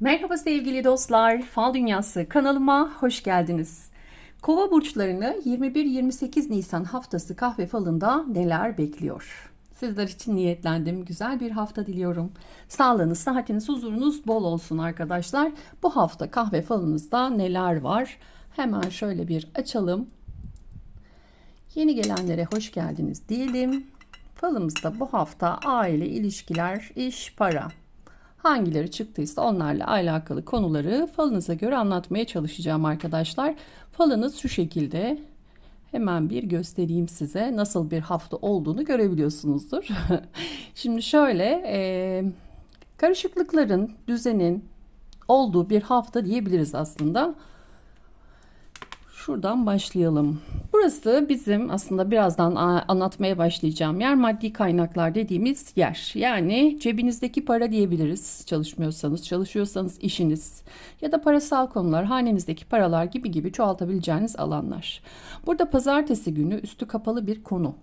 Merhaba sevgili dostlar, Fal Dünyası kanalıma hoş geldiniz. Kova burçlarını 21-28 Nisan haftası kahve falında neler bekliyor? Sizler için niyetlendim. Güzel bir hafta diliyorum. Sağlığınız, sıhhatiniz, huzurunuz bol olsun arkadaşlar. Bu hafta kahve falınızda neler var? Hemen şöyle bir açalım. Yeni gelenlere hoş geldiniz diyelim. Falımızda bu hafta aile, ilişkiler, iş, para, hangileri çıktıysa onlarla alakalı konuları falınıza göre anlatmaya çalışacağım arkadaşlar. Falınız şu şekilde. Hemen bir göstereyim size nasıl bir hafta olduğunu görebiliyorsunuzdur. Şimdi şöyle e, karışıklıkların, düzenin olduğu bir hafta diyebiliriz aslında. Şuradan başlayalım. Burası bizim aslında birazdan anlatmaya başlayacağım yer maddi kaynaklar dediğimiz yer. Yani cebinizdeki para diyebiliriz çalışmıyorsanız, çalışıyorsanız işiniz ya da parasal konular, hanenizdeki paralar gibi gibi çoğaltabileceğiniz alanlar. Burada pazartesi günü üstü kapalı bir konu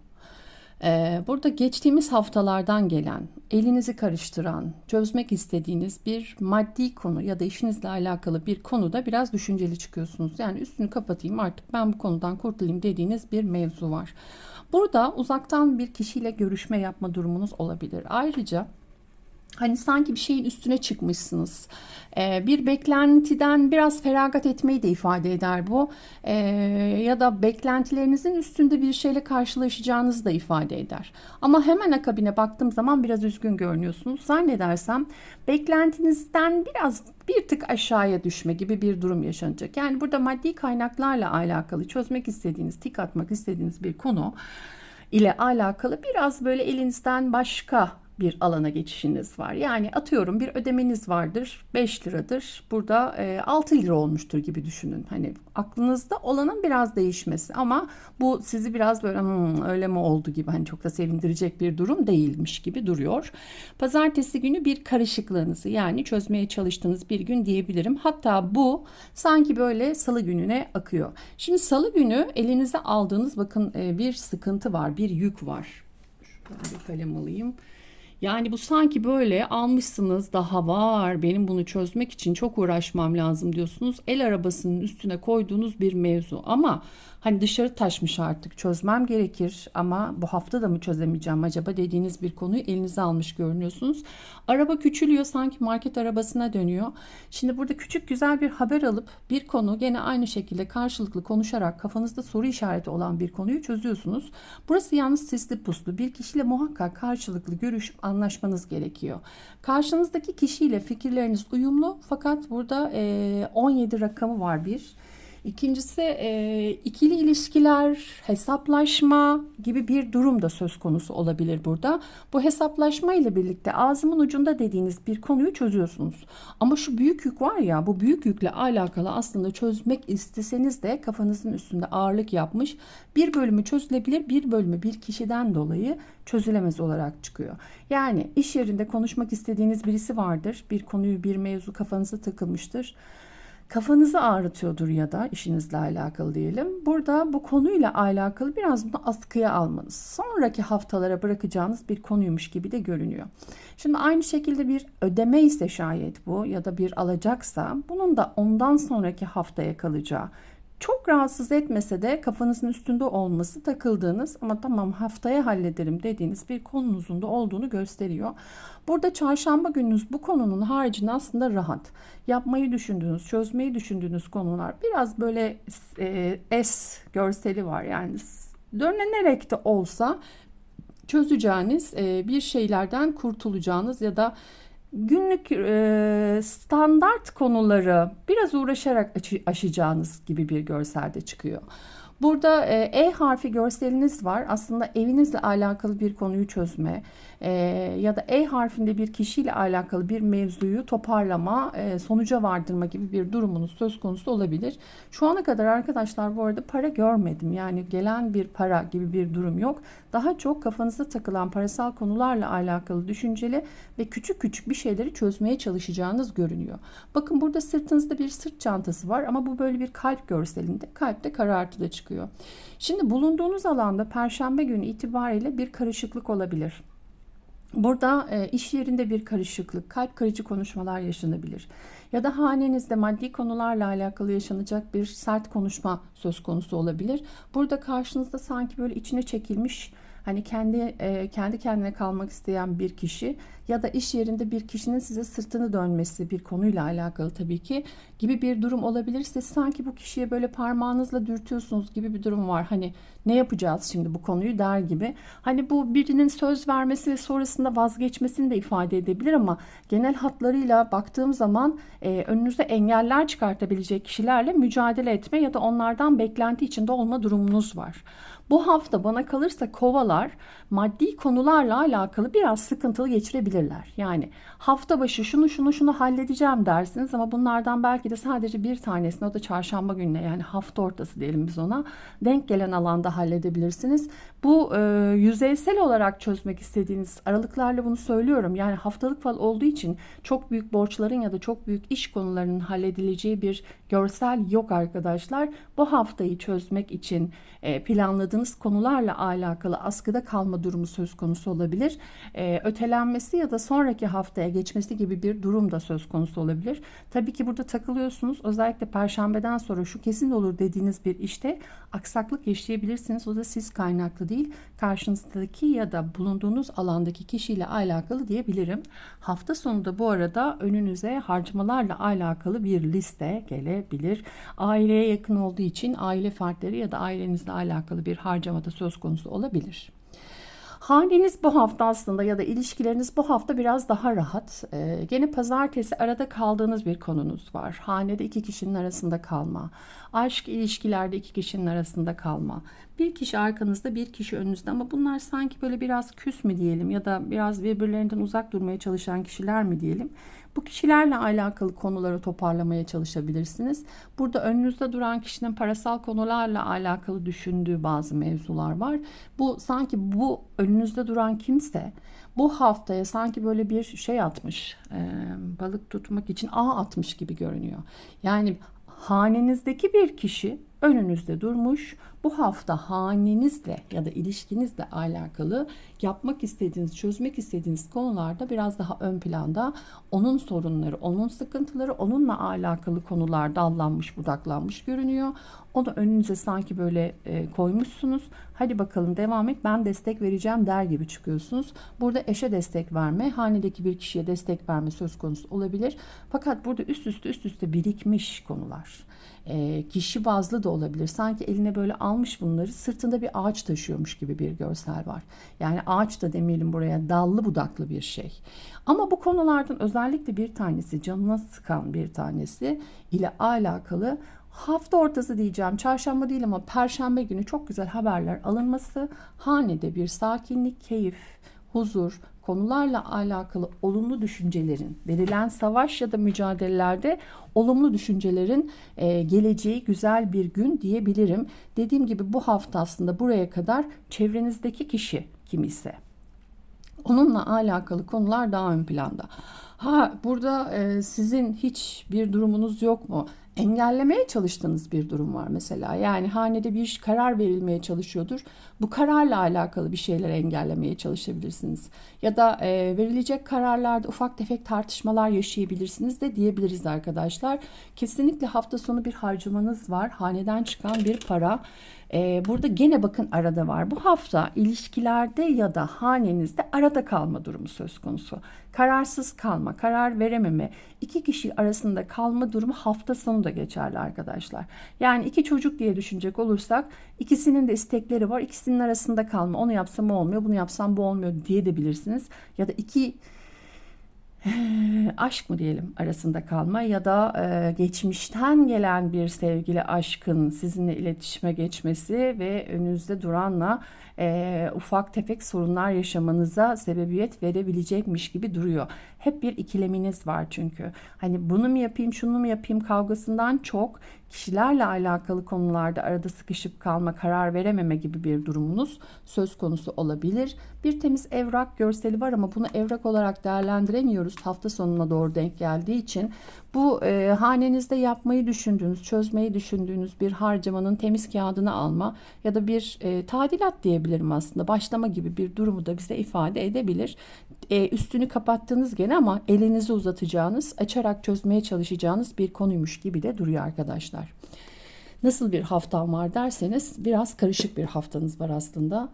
burada geçtiğimiz haftalardan gelen, elinizi karıştıran, çözmek istediğiniz bir maddi konu ya da işinizle alakalı bir konuda biraz düşünceli çıkıyorsunuz. Yani üstünü kapatayım artık ben bu konudan kurtulayım dediğiniz bir mevzu var. Burada uzaktan bir kişiyle görüşme yapma durumunuz olabilir. Ayrıca Hani sanki bir şeyin üstüne çıkmışsınız. Ee, bir beklentiden biraz feragat etmeyi de ifade eder bu. Ee, ya da beklentilerinizin üstünde bir şeyle karşılaşacağınızı da ifade eder. Ama hemen akabine baktığım zaman biraz üzgün görünüyorsunuz. Zannedersem beklentinizden biraz bir tık aşağıya düşme gibi bir durum yaşanacak. Yani burada maddi kaynaklarla alakalı çözmek istediğiniz, tik atmak istediğiniz bir konu ile alakalı biraz böyle elinizden başka bir alana geçişiniz var. Yani atıyorum bir ödemeniz vardır 5 liradır burada e, 6 lira olmuştur gibi düşünün. Hani aklınızda olanın biraz değişmesi ama bu sizi biraz böyle hmm, öyle mi oldu gibi hani çok da sevindirecek bir durum değilmiş gibi duruyor. Pazartesi günü bir karışıklığınızı yani çözmeye çalıştığınız bir gün diyebilirim. Hatta bu sanki böyle salı gününe akıyor. Şimdi salı günü elinize aldığınız bakın e, bir sıkıntı var bir yük var. Şuradan bir kalem alayım. Yani bu sanki böyle almışsınız daha var benim bunu çözmek için çok uğraşmam lazım diyorsunuz. El arabasının üstüne koyduğunuz bir mevzu ama hani dışarı taşmış artık çözmem gerekir ama bu hafta da mı çözemeyeceğim acaba dediğiniz bir konuyu elinize almış görünüyorsunuz. Araba küçülüyor sanki market arabasına dönüyor. Şimdi burada küçük güzel bir haber alıp bir konu gene aynı şekilde karşılıklı konuşarak kafanızda soru işareti olan bir konuyu çözüyorsunuz. Burası yalnız sisli puslu bir kişiyle muhakkak karşılıklı görüşüp anlaşmanız gerekiyor. Karşınızdaki kişiyle fikirleriniz uyumlu fakat burada 17 rakamı var bir. İkincisi e, ikili ilişkiler, hesaplaşma gibi bir durum da söz konusu olabilir burada. Bu hesaplaşma ile birlikte ağzımın ucunda dediğiniz bir konuyu çözüyorsunuz. Ama şu büyük yük var ya bu büyük yükle alakalı aslında çözmek isteseniz de kafanızın üstünde ağırlık yapmış. Bir bölümü çözülebilir bir bölümü bir kişiden dolayı çözülemez olarak çıkıyor. Yani iş yerinde konuşmak istediğiniz birisi vardır. Bir konuyu bir mevzu kafanıza takılmıştır kafanızı ağrıtıyordur ya da işinizle alakalı diyelim. Burada bu konuyla alakalı biraz bunu askıya almanız. Sonraki haftalara bırakacağınız bir konuymuş gibi de görünüyor. Şimdi aynı şekilde bir ödeme ise şayet bu ya da bir alacaksa bunun da ondan sonraki haftaya kalacağı çok rahatsız etmese de kafanızın üstünde olması takıldığınız ama tamam haftaya hallederim dediğiniz bir konunuzun da olduğunu gösteriyor. Burada çarşamba gününüz bu konunun haricinde aslında rahat. Yapmayı düşündüğünüz, çözmeyi düşündüğünüz konular biraz böyle e, S görseli var. Yani dönenerek de olsa çözeceğiniz e, bir şeylerden kurtulacağınız ya da günlük e, standart konuları biraz uğraşarak aşacağınız gibi bir görselde çıkıyor. Burada e, e harfi görseliniz var. Aslında evinizle alakalı bir konuyu çözme e, ya da E harfinde bir kişiyle alakalı bir mevzuyu toparlama, e, sonuca vardırma gibi bir durumunuz söz konusu olabilir. Şu ana kadar arkadaşlar bu arada para görmedim. Yani gelen bir para gibi bir durum yok. Daha çok kafanıza takılan parasal konularla alakalı düşünceli ve küçük küçük bir şeyleri çözmeye çalışacağınız görünüyor. Bakın burada sırtınızda bir sırt çantası var ama bu böyle bir kalp görselinde. Kalpte karartı da çıkıyor çıkıyor. Şimdi bulunduğunuz alanda perşembe günü itibariyle bir karışıklık olabilir. Burada e, iş yerinde bir karışıklık, kalp kırıcı konuşmalar yaşanabilir. Ya da hanenizde maddi konularla alakalı yaşanacak bir sert konuşma söz konusu olabilir. Burada karşınızda sanki böyle içine çekilmiş hani kendi e, kendi kendine kalmak isteyen bir kişi ya da iş yerinde bir kişinin size sırtını dönmesi bir konuyla alakalı tabii ki gibi bir durum olabilir. Siz sanki bu kişiye böyle parmağınızla dürtüyorsunuz gibi bir durum var. Hani ne yapacağız şimdi bu konuyu der gibi. Hani bu birinin söz vermesi ve sonrasında vazgeçmesini de ifade edebilir ama genel hatlarıyla baktığım zaman e, önünüze engeller çıkartabilecek kişilerle mücadele etme ya da onlardan beklenti içinde olma durumunuz var. Bu hafta bana kalırsa kovalar maddi konularla alakalı biraz sıkıntılı geçirebilirler. Yani hafta başı şunu şunu şunu halledeceğim dersiniz ama bunlardan belki de sadece bir tanesini o da çarşamba gününe yani hafta ortası diyelim biz ona denk gelen alanda halledebilirsiniz. Bu e, yüzeysel olarak çözmek istediğiniz aralıklarla bunu söylüyorum. Yani haftalık fal olduğu için çok büyük borçların ya da çok büyük iş konularının halledileceği bir görsel yok arkadaşlar. Bu haftayı çözmek için e, planladığınız konularla alakalı askıda kalma durumu söz konusu olabilir. E, ötelenmesi ya da sonraki haftaya geçmesi gibi bir durum da söz konusu olabilir. Tabii ki burada takılıyorsunuz. Özellikle perşembeden sonra şu kesin olur dediğiniz bir işte aksaklık yaşayabilirsiniz. O da siz kaynaklı değil, karşınızdaki ya da bulunduğunuz alandaki kişiyle alakalı diyebilirim. Hafta sonunda bu arada önünüze harcamalarla alakalı bir liste gelebilir. Aileye yakın olduğu için aile fertleri ya da ailenizle alakalı bir harcamada söz konusu olabilir. Haneniz bu hafta aslında ya da ilişkileriniz bu hafta biraz daha rahat. Ee, gene pazartesi arada kaldığınız bir konunuz var. Hanede iki kişinin arasında kalma. Aşk ilişkilerde iki kişinin arasında kalma. Bir kişi arkanızda bir kişi önünüzde ama bunlar sanki böyle biraz küs mü diyelim ya da biraz birbirlerinden uzak durmaya çalışan kişiler mi diyelim. Bu kişilerle alakalı konuları toparlamaya çalışabilirsiniz. Burada önünüzde duran kişinin parasal konularla alakalı düşündüğü bazı mevzular var. Bu sanki bu önünüzde duran kimse bu haftaya sanki böyle bir şey atmış, e, balık tutmak için ağ atmış gibi görünüyor. Yani hanenizdeki bir kişi önünüzde durmuş. Bu hafta hanenizle ya da ilişkinizle alakalı yapmak istediğiniz, çözmek istediğiniz konularda biraz daha ön planda onun sorunları, onun sıkıntıları, onunla alakalı konular dallanmış, budaklanmış görünüyor. Onu önünüze sanki böyle e, koymuşsunuz. Hadi bakalım devam et ben destek vereceğim der gibi çıkıyorsunuz. Burada eşe destek verme, hanedeki bir kişiye destek verme söz konusu olabilir. Fakat burada üst üste üst üste birikmiş konular. E, kişi bazlı da olabilir. Sanki eline böyle almış bunları sırtında bir ağaç taşıyormuş gibi bir görsel var. Yani ağaç da demeyelim buraya dallı budaklı bir şey. Ama bu konulardan özellikle bir tanesi canına sıkan bir tanesi ile alakalı hafta ortası diyeceğim çarşamba değil ama perşembe günü çok güzel haberler alınması hanede bir sakinlik, keyif, huzur, konularla alakalı olumlu düşüncelerin, verilen savaş ya da mücadelelerde olumlu düşüncelerin e, geleceği güzel bir gün diyebilirim. Dediğim gibi bu hafta aslında buraya kadar çevrenizdeki kişi kim ise onunla alakalı konular daha ön planda. Ha burada e, sizin hiç bir durumunuz yok mu? Engellemeye çalıştığınız bir durum var mesela. Yani hanede bir karar verilmeye çalışıyordur. Bu kararla alakalı bir şeyler engellemeye çalışabilirsiniz. Ya da e, verilecek kararlarda ufak tefek tartışmalar yaşayabilirsiniz de diyebiliriz arkadaşlar. Kesinlikle hafta sonu bir harcamanız var. Haneden çıkan bir para. Ee, burada gene bakın arada var. Bu hafta ilişkilerde ya da hanenizde arada kalma durumu söz konusu. Kararsız kalma, karar verememe, iki kişi arasında kalma durumu hafta sonu da geçerli arkadaşlar. Yani iki çocuk diye düşünecek olursak ikisinin de istekleri var. İkisinin arasında kalma. Onu yapsam olmuyor, bunu yapsam bu olmuyor diye de bilirsiniz. Ya da iki aşk mı diyelim arasında kalma ya da e, geçmişten gelen bir sevgili aşkın sizinle iletişime geçmesi ve önünüzde duranla e, ufak tefek sorunlar yaşamanıza sebebiyet verebilecekmiş gibi duruyor. Hep bir ikileminiz var çünkü. Hani bunu mu yapayım, şunu mu yapayım kavgasından çok kişilerle alakalı konularda arada sıkışıp kalma, karar verememe gibi bir durumunuz söz konusu olabilir. Bir temiz evrak görseli var ama bunu evrak olarak değerlendiremiyoruz hafta sonuna doğru denk geldiği için. Bu e, hanenizde yapmayı düşündüğünüz, çözmeyi düşündüğünüz bir harcamanın temiz kağıdını alma ya da bir e, tadilat diyebilirim aslında. Başlama gibi bir durumu da bize ifade edebilir. E, üstünü kapattığınız gene ama elinizi uzatacağınız, açarak çözmeye çalışacağınız bir konuymuş gibi de duruyor arkadaşlar. Nasıl bir haftam var derseniz biraz karışık bir haftanız var aslında.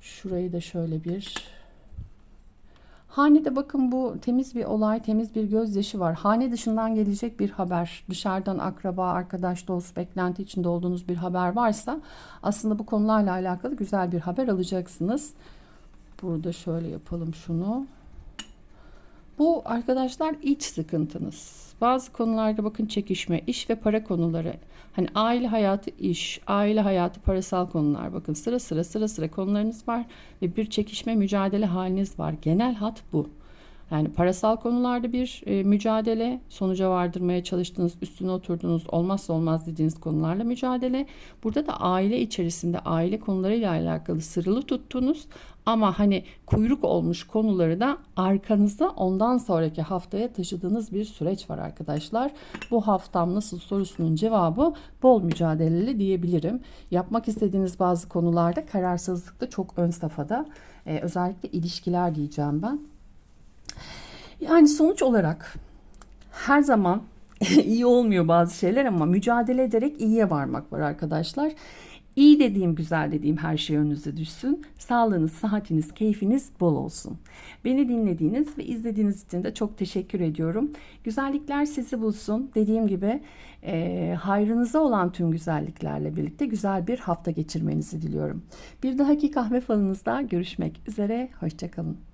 Şurayı da şöyle bir Hanede bakın bu temiz bir olay, temiz bir gözyaşı var. Hane dışından gelecek bir haber, dışarıdan akraba, arkadaş, dost, beklenti içinde olduğunuz bir haber varsa aslında bu konularla alakalı güzel bir haber alacaksınız. Burada şöyle yapalım şunu. Bu arkadaşlar iç sıkıntınız. Bazı konularda bakın çekişme, iş ve para konuları. Hani aile hayatı iş, aile hayatı parasal konular. Bakın sıra sıra sıra sıra konularınız var ve bir çekişme mücadele haliniz var. Genel hat bu. Yani parasal konularda bir e, mücadele, sonuca vardırmaya çalıştığınız, üstüne oturduğunuz, olmazsa olmaz dediğiniz konularla mücadele. Burada da aile içerisinde aile konularıyla alakalı sırılı tuttuğunuz ama hani kuyruk olmuş konuları da arkanızda ondan sonraki haftaya taşıdığınız bir süreç var arkadaşlar. Bu haftam nasıl sorusunun cevabı bol mücadeleli diyebilirim. Yapmak istediğiniz bazı konularda kararsızlık da çok ön safhada. Ee, özellikle ilişkiler diyeceğim ben. Yani sonuç olarak her zaman iyi olmuyor bazı şeyler ama mücadele ederek iyiye varmak var arkadaşlar. İyi dediğim, güzel dediğim her şey önünüze düşsün. Sağlığınız, sıhhatiniz, keyfiniz bol olsun. Beni dinlediğiniz ve izlediğiniz için de çok teşekkür ediyorum. Güzellikler sizi bulsun. Dediğim gibi e, hayrınıza olan tüm güzelliklerle birlikte güzel bir hafta geçirmenizi diliyorum. Bir dahaki kahve falınızda görüşmek üzere. Hoşçakalın.